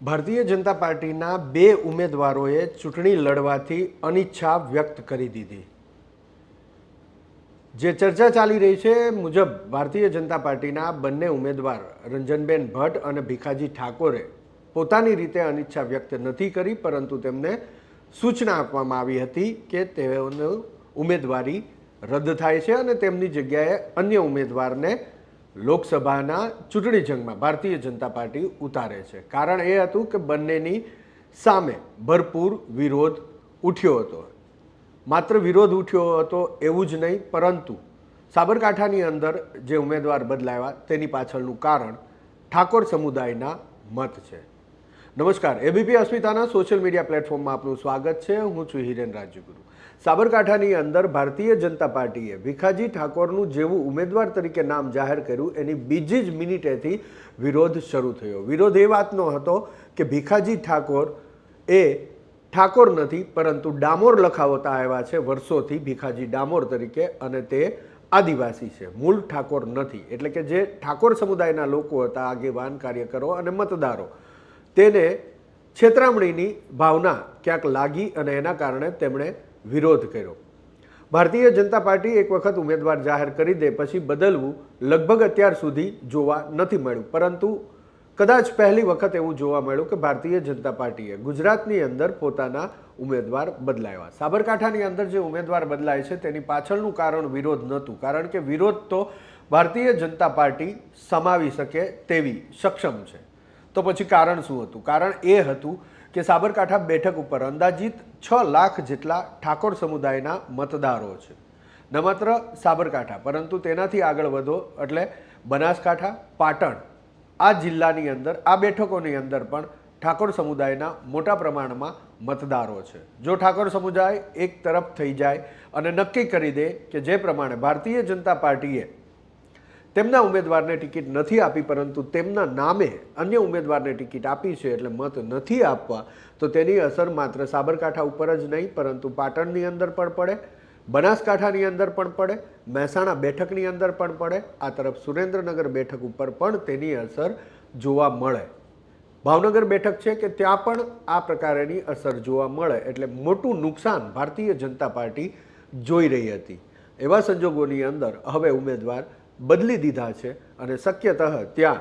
ભારતીય જનતા પાર્ટીના બે ઉમેદવારોએ ચૂંટણી લડવાથી અનિચ્છા વ્યક્ત કરી દીધી. જે ચર્ચા ચાલી રહી છે મુજબ ભારતીય જનતા પાર્ટીના બંને ઉમેદવાર રંજનબેન ભટ્ટ અને ભીખાજી ઠાકોરે પોતાની રીતે અનિચ્છા વ્યક્ત નથી કરી, પરંતુ તેમને સૂચના આપવામાં આવી હતી કે તેઓની ઉમેદવારી રદ થાય છે અને તેમની જગ્યાએ અન્ય ઉમેદવારને લોકસભાના ચૂંટણી જંગમાં ભારતીય જનતા પાર્ટી ઉતારે છે. કારણ એ હતું કે બંનેની સામે ભરપૂર વિરોધ ઉઠ્યો હતો. માત્ર વિરોધ ઉઠ્યો હતો એવું જ નહીં, પરંતુ સાબરકાંઠાની અંદર જે ઉમેદવાર બદલાયા તેની પાછળનું કારણ ઠાકોર સમુદાયના મત છે. નમસ્કાર, એબીપી અસ્મિતાના સોશિયલ મીડિયા પ્લેટફોર્મમાં આપનું સ્વાગત છે. હું છું હિરેન રાજ્યગુરુ. સાબરકાંઠાની અંદર ભારતીય જનતા પાર્ટીએ ભીખાજી ઠાકોરનું જેવું ઉમેદવાર તરીકે નામ જાહેર કર્યું, એની બીજી જ મિનિટેથી વિરોધ શરૂ થયો. વિરોધ એ વાતનો હતો કે ભીખાજી ઠાકોર એ ઠાકોર નથી, પરંતુ ડામોર લખાવતા આવ્યા છે વર્ષોથી ભીખાજી ડામોર તરીકે, અને તે આદિવાસી છે. મૂળ ઠાકોર નથી. એટલે કે જે ઠાકોર સમુદાયના લોકો હતા, આગેવાન, કાર્યકરો અને મતદારો, તેને છેતરામણીની ભાવના ક્યાંક લાગી અને એના કારણે તેમણે વિરોધ કર્યો. ભારતીય જનતા પાર્ટી એક વખત ઉમેદવાર જાહેર કરી દે પછી બદલવું લગભગ અત્યાર સુધી જોવા નથી મળ્યું. પરંતુ કદાચ પહેલી વખત એવું જોવા મળ્યું કે ભારતીય જનતા પાર્ટીએ ગુજરાતની અંદર પોતાના ઉમેદવાર બદલાયા સાબરકાંઠાની અંદર જે ઉમેદવાર બદલાય છે તેની પાછળનું કારણ વિરોધ નહોતું. કારણ કે વિરોધ તો ભારતીય જનતા પાર્ટી સમાવી શકે તેવી સક્ષમ છે. તો પછી કારણ શું હતું? કારણ એ હતું કે સાબરકાંઠા બેઠક ઉપર અંદાજિત છ લાખ જેટલા ઠાકોર સમુદાયના મતદારો છે. ન માત્ર સાબરકાંઠા, પરંતુ તેનાથી આગળ વધો એટલે બનાસકાંઠા, પાટણ, આ જિલ્લાની અંદર, આ બેઠકોની અંદર પણ ઠાકોર સમુદાયના મોટા પ્રમાણમાં મતદારો છે. જો ઠાકોર સમુદાય એક તરફ થઈ જાય અને નક્કી કરી દે કે જે પ્રમાણે ભારતીય જનતા પાર્ટીએ તેમના ઉમેદવારને ટિકિટ નથી આપી, પરંતુ તેમના નામે અન્ય ઉમેદવારને ટિકિટ આપી છે એટલે મત નથી આપવા. તો તેની અસર માત્ર સાબરકાંઠા ઉપર જ નહીં, પરંતુ પાટણની અંદર પણ પડે, બનાસકાંઠાની અંદર પણ પડે, મહેસાણા બેઠકની અંદર પણ પડે, આ તરફ સુરેન્દ્રનગર બેઠક ઉપર પણ તેની અસર જોવા મળે. ભાવનગર બેઠક છે કે ત્યાં પણ આ પ્રકારેની અસર જોવા મળે એટલે મોટું નુકસાન ભારતીય જનતા પાર્ટી જોઈ રહી હતી. એવા સંજોગોની અંદર હવે ઉમેદવાર બદલી દીધા છે અને શક્યતઃ ત્યાં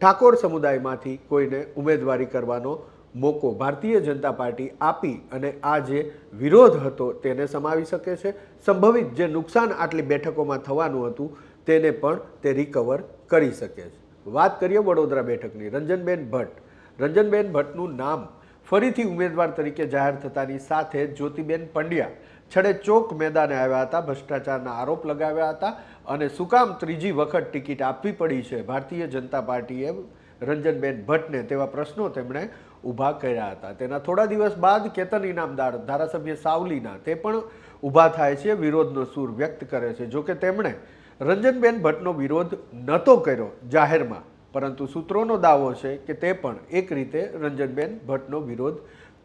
ઠાકોર સમુદાયમાંથી કોઈને ઉમેદવારી કરવાનો મોકો ભારતીય જનતા પાર્ટી આપી અને આ જે વિરોધ હતો તેને સમાવી શકે છે. સંભવિત જે નુકસાન આટલી બેઠકોમાં થવાનું હતું તેને પણ તે રિકવર કરી શકે છે. વાત કરીએ વડોદરા બેઠકની. રંજનબેન ભટ્ટ. રંજનબેન ભટ્ટનું નામ ફરીથી ઉમેદવાર તરીકે જાહેર થતાની સાથે જ્યોતિબેન પંડ્યા છડે ચોક મેદાને આવ્યા હતા, ભ્રષ્ટાચારના આરોપ લગાવ્યા હતા અને શું કામ ત્રીજી વખત ટિકિટ આપવી પડી છે. ભારતીય જનતા પાર્ટીએ રંજનબેન ભટ્ટને તેવા પ્રશ્નો તેમણે ઊભા કર્યા હતા. તેના થોડા દિવસ બાદ કેતન ઇનામદાર, ધારાસભ્ય સાવલીના તે પણ ઊભા થાય છે. વિરોધનો સૂર વ્યક્ત કરે છે. જોકે તેમણે રંજનબેન ભટ્ટનો વિરોધ નહોતો કર્યો જાહેરમાં. પરંતુ સૂત્રોનો દાવો છે કે તે પણ એક રીતે રંજનબેન ભટ્ટનો વિરોધ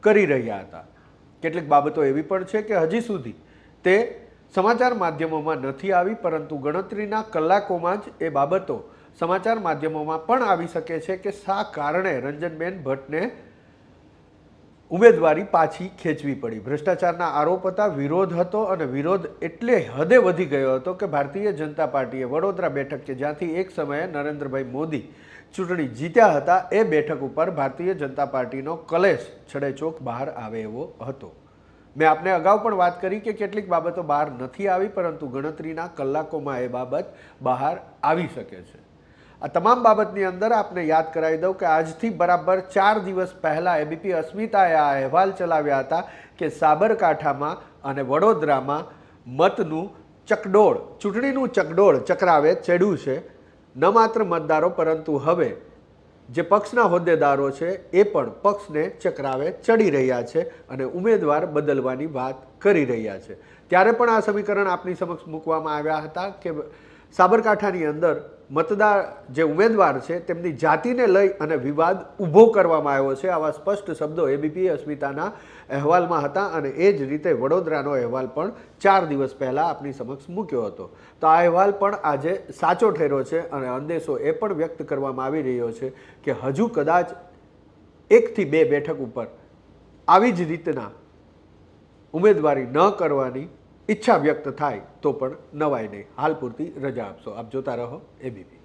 કરી રહ્યા હતા. કેટલીક બાબતો એવી પણ છે કે હજી સુધી તે સમાચાર માધ્યમોમાં નથી આવી, પરંતુ ગણતરીના કલાકોમાં જ એ બાબતો સમાચાર માધ્યમોમાં પણ આવી શકે છે કે શા કારણે રંજનબેન ભટ્ટને ઉમેદવારી પાછી ખેંચવી પડી. ભ્રષ્ટાચારના આરોપ હતા, વિરોધ હતો અને વિરોધ એટલે હદે વધી ગયો હતો કે ભારતીય જનતા પાર્ટીએ વડોદરા બેઠક છે જ્યાંથી એક સમયે નરેન્દ્રભાઈ મોદી ચૂંટણી જીત્યા હતા, એ બેઠક ઉપર ભારતીય જનતા પાર્ટીનો કલેશ છડેચોક બહાર આવે એવો હતો. મેં આપને અગાઉ પણ વાત કરી કે કેટલીક બાબતો બહાર નથી આવી, પરંતુ ગણતરીના કલાકોમાં એ બાબત બહાર આવી શકે છે. આ તમામ બાબતની અંદર આપને યાદ કરાવી દઉં કે આજથી બરાબર ચાર દિવસ પહેલાં એબીપી અસ્મિતાએ આ અહેવાલ ચલાવ્યા હતા કે સાબરકાંઠામાં અને વડોદરામાં મતનું ચકડોળ, ચૂંટણીનું ચકડોળ ચક્રાવે, ચડ્યું છે. ન માત્ર મતદારો, પરંતુ હવે જે પક્ષના હોદ્દેદારો છે, એ પણ પક્ષને ચક્રાવે, ચડી રહ્યા છે અને ઉમેદવાર બદલવાની વાત કરી રહ્યા છે. ત્યારે પણ આ સમીકરણ આપની સમક્ષ મૂકવામાં આવ્યા હતા કે સાબરકાંઠાની અંદર મતદાર જે ઉમેદવાર છે તેમની જાતિને લઈ અને વિવાદ ઊભો કરવામાં આવ્યો છે. આવા સ્પષ્ટ શબ્દો એબીપી અસ્મિતાના અહેવાલમાં હતા અને એ જ રીતે વડોદરાનો અહેવાલ પણ ચાર દિવસ પહેલાં આપની સમક્ષ મૂક્યો હતો. તો આ અહેવાલ પણ આજે સાચો ઠેરો છે અને અંદેશો એ પણ વ્યક્ત કરવામાં આવી રહ્યો છે કે હજુ કદાચ એકથી બે બેઠક ઉપર આવી જ રીતના ઉમેદવારી ન કરવાની ઈચ્છા વ્યક્ત થાય તો પણ નવાય નહીં હાલ પૂરતી રજા આપશો. આપ જોતા રહો એબીપી